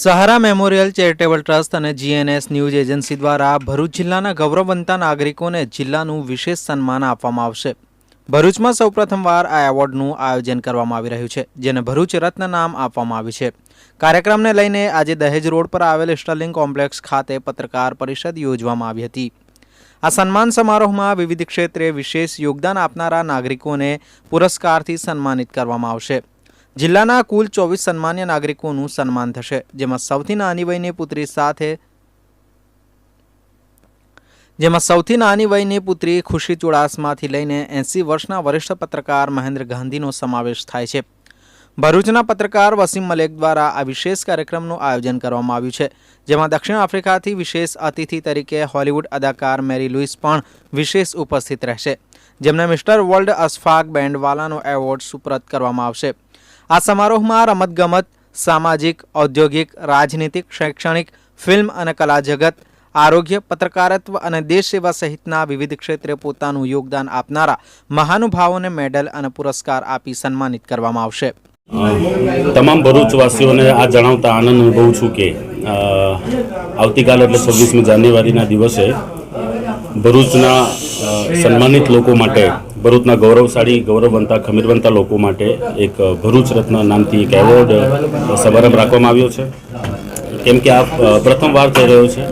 સહારા memorial, charitable trust અને GNS news agency દ્વારા ભરૂચ જિલ્લાના ગૌરવવંતા નાગરિકોને જિલ્લાનું વિશેષ સન્માન આપવામાં આવશે. ભરૂચમાં સૌપ્રથમવાર આ એવોર્ડનું આયોજન કરવામાં આવી રહ્યું છે, જેને ભરૂચ રત્ન નામ આપવામાં આવ્યું છે. કાર્યક્રમને લઈને આજે દહેજ રોડ પર આવેલ સ્ટર્લિંગ કોમ્પ્લેક્સ ખાતે પત્રકાર પરિષદ યોજવામાં આવી હતી. આ સન્માન સમારોહમાં વિવિધ ક્ષેત્રે વિશેષ યોગદાન આપનારા નાગરિકોને પુરસ્કારથી સન્માનિત કરવામાં આવશે. જિલ્લાના કુલ ચોવીસ સન્માન્ય નાગરિકોનું સન્માન થશે, જેમાં સૌથી નાની વયની પુત્રી સાથે જેમાં સૌથી નાની વયની પુત્રી ખુશી ચુડાસમાથી લઈને એંસી વર્ષના વરિષ્ઠ પત્રકાર મહેન્દ્ર ગાંધીનો સમાવેશ થાય છે. ભરૂચના પત્રકાર વસીમ મલેક દ્વારા આ વિશેષ કાર્યક્રમનું આયોજન કરવામાં આવ્યું છે, જેમાં દક્ષિણ આફ્રિકાથી વિશેષ અતિથિ તરીકે હોલિવૂડ અદાકાર મેરી લુઇસ પણ વિશેષ ઉપસ્થિત રહેશે. જેમને મિસ્ટર વર્લ્ડ અસફાક બેન્ડવાલાનો એવોર્ડ સુપ્રત કરવામાં આવશે. આ સમારોહમાં રમતગમત, સામાજિક, ઔદ્યોગિક, રાજનીતિક, શૈક્ષણિક, ફિલ્મ અને કલા જગત, આરોગ્ય, પત્રકારત્વ અને દેશ સેવા સહિતના વિવિધ ક્ષેત્રે પોતાનું યોગદાન આપનારા મહાનુભાવોને મેડલ અને પુરસ્કાર આપી સન્માનિત કરવામાં આવશે. તમામ ભરૂચવાસીઓને આ જણાવતા આનંદ અનુભવું છું કે આવતીકાલ એટલે છવ્વીસમી જાન્યુઆરીના દિવસે ભરૂચના સન્માનિત લોકો માટે, ભરૂચના ગૌરવશાળી, ગૌરવવંતા, ખમીરવંતા લોકો માટે એક ભરૂચ રત્ન નામથી એક એવોર્ડ સમારંભ રાખવામાં આવ્યો છે. કેમ કે આ પ્રથમવાર થઈ રહ્યો છે.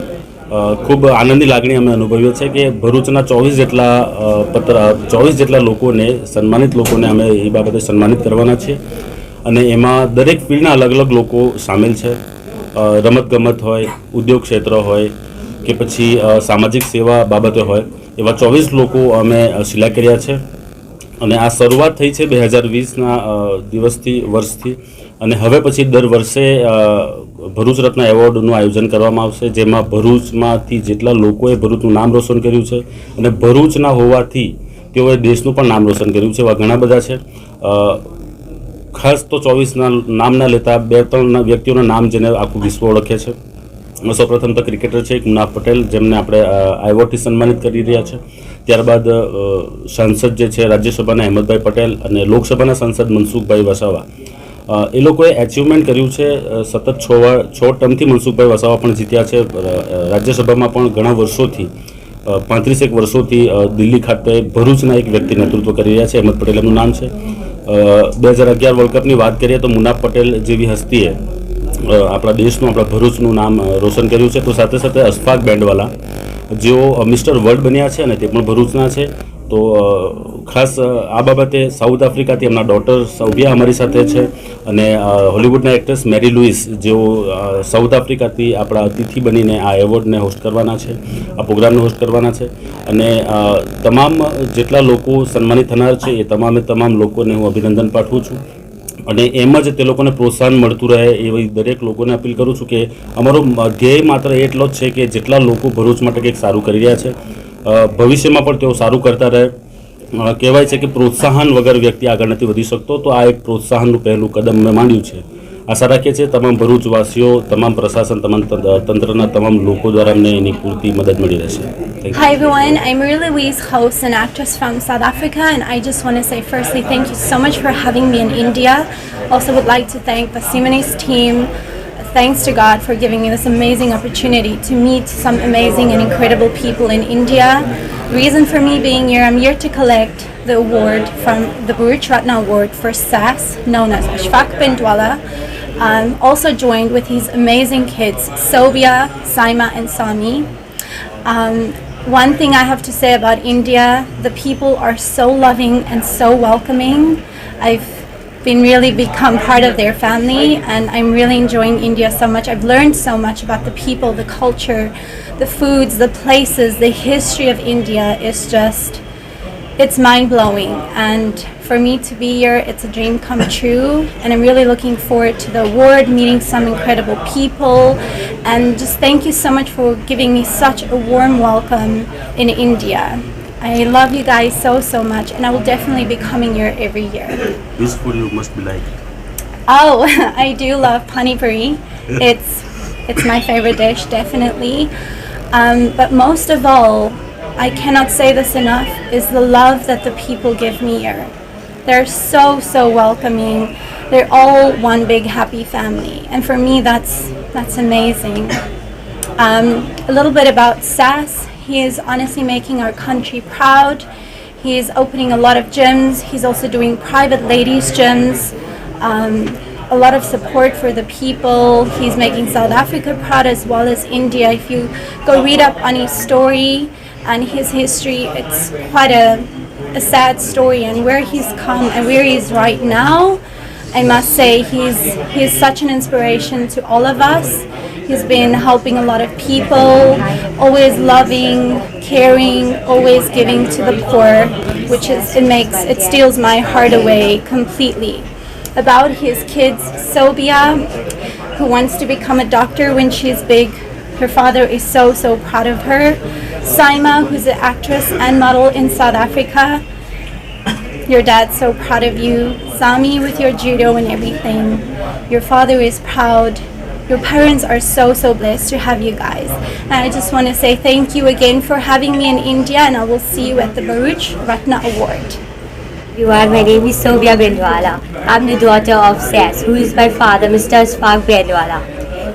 ખૂબ આનંદની લાગણી અમે અનુભવીએ છીએ કે ભરૂચના ચોવીસ જેટલા પત્ર, ચોવીસ જેટલા લોકોને, સન્માનિત લોકોને અમે એ બાબતે સન્માનિત કરવાના છીએ. અને એમાં દરેક ફિલ્ડના અલગ અલગ લોકો સામેલ છે. રમતગમત હોય, ઉદ્યોગ ક્ષેત્ર હોય કે પછી સામાજિક સેવા બાબતે હોય, એવા ચોવીસ લોકો અમે સિલેક્ટ કર્યા છે. અને આ શરૂઆત થઈ છે બે હજાર વીસના દિવસથી, વર્ષથી. અને હવે પછી દર વર્ષે ભરૂચ રત્ન એવોર્ડનું આયોજન કરવામાં આવશે, જેમાં ભરૂચમાંથી જેટલા લોકોએ ભરૂચનું નામ રોશન કર્યું છે અને ભરૂચના હોવાથી તેઓએ દેશનું પણ નામ રોશન કર્યું છે, એવા ઘણા બધા છે. ખાસ તો ચોવીસના નામના લેતા બે ત્રણ વ્યક્તિઓના નામ જેને આખું વિશ્વ ઓળખે છે. સૌપ્રથમ તો ક્રિકેટર છે, એક મુનાફ પટેલ, જેમને આપણે આઈવોટથી સન્માનિત કરી રહ્યા છે. ત્યારબાદ સાંસદ જે છે, રાજ્યસભાના અહેમદભાઈ પટેલ અને લોકસભાના સાંસદ મનસુખભાઈ વસાવા. એ લોકોએ એચિવમેન્ટ કર્યું છે સતત છ છ ટર્મથી મનસુખભાઈ વસાવા પણ જીત્યા છે રાજ્યસભામાં પણ ઘણા વર્ષોથી પાંત્રીસેક વર્ષોથી દિલ્હી ખાતે ભરૂચના એક વ્યક્તિ નેતૃત્વ કરી રહ્યા છે અહેમદ પટેલ એમનું નામ છે. બે હજાર અગિયાર વર્લ્ડ કપની વાત કરીએ તો મુનાફ પટેલ જેવી હસ્તીએ આપણા દેશનું, આપણા ભરૂચનું નામ રોશન કર્યું છે. તો સાથે સાથે અશફાક બેન્ડવાલા, જેઓ મિસ્ટર વર્લ્ડ બન્યા છે અને તે પણ ભરૂચના છે. તો ખાસ આ બાબતે સાઉથ આફ્રિકાથી એમના ડોટર સૌભ્યા અમારી સાથે છે અને હોલિવૂડના એક્ટ્રેસ મેરી લુઇસ જેઓ સાઉથ આફ્રિકાથી આપણા અતિથિ બનીને આ એવોર્ડને હોસ્ટ કરવાના છે, આ પ્રોગ્રામને હોસ્ટ કરવાના છે. અને તમામ જેટલા લોકો સન્માનિત થનાર છે એ તમામે તમામ લોકોને હું અભિનંદન પાઠવું છું. અને એમ જ તે લોકોને પ્રોત્સાહન મળતું રહે એવી દરેક લોકોને અપીલ કરું છું કે અમારો ધ્યેય માત્ર એટલો જ છે કે જેટલા લોકો ભરૂચ માટે કંઈક સારું કરી રહ્યા છે ભવિષ્યમાં પણ તેઓ સારું કરતા રહે. કહેવાય છે કે પ્રોત્સાહન વગર વ્યક્તિ આગળ નથી વધી શકતો, તો આ એક પ્રોત્સાહનનું પહેલું કદમ મેં માંડ્યું છે. આશા રાખીએ છીએ તમામ ભરૂચવાસીઓ તમામ પ્રશાસન તમામ તંત્ર- તંત્રના તમામ લોકો દ્વારા અમને એની પૂરતી મદદ મળી રહેશે thank you Hi everyone, I'm Marie Louise, host and actress from South Africa, and I just want to say firstly thank you so much for having me in India. Also would like to thank the Simone's team. Thanks to God for giving me this amazing opportunity to meet some amazing and incredible people in India. Reason for me being here, I'm here to collect the award from the Baruch Ratna Award for SAS, known as Ashfaq Bindwala. Um, also joined with these amazing kids, Sobia, Saima, and Sami. Um, one thing I have to say about India, the people are so loving and so welcoming. I've been really become part of their family and I'm really enjoying India so much. I've learned so much about the people, the culture, the foods, the places, the history of India is just it's mind blowing and for me to be here it's a dream come true and i'm really looking forward to the award meeting some incredible people and just thank you so much for giving me such a warm welcome in india i love you guys so so much and i will definitely be coming here every year Which food you must be like? Oh, I do love pani puri. It's it's my favorite dish, definitely. Um, but most of all, I cannot say this enough, is the love that the people give me here. They're so so welcoming. They're all one big happy family, and for me, that's that's amazing. Um, a little bit about Sass. He is honestly making our country proud. He is opening a lot of gyms. He's also doing private ladies' gyms. Um, a lot of support for the people. He's making South Africa proud as well as India. If you go read up on his story and his history, it's quite a, a sad story and where he's come and where he is right now. I must say he's he's such an inspiration to all of us. He's been helping a lot of people, always loving, caring, always giving to the poor, which is it makes it steals my heart away completely. About his kids, Sobia, who wants to become a doctor when she's big. Her father is so so proud of her. Saima, who's an actress and model in South Africa. Your dad's so proud of you. Sami with your judo and everything. Your father is proud. Your parents are so so blessed to have you guys. And I just want to say thank you again for having me in India and I will see you at the Baruch Ratna Award. You are my name is Sobia Bendwala. I'm the daughter of Sas, who is my father, Mr. Spark Bendwala.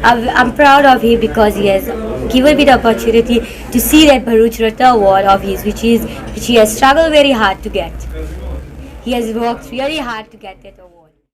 I'm, I'm proud of him because he has given me the opportunity to see that Baruch Ratna award of his, which is which he has struggled very hard to get. He has worked really hard to get that award.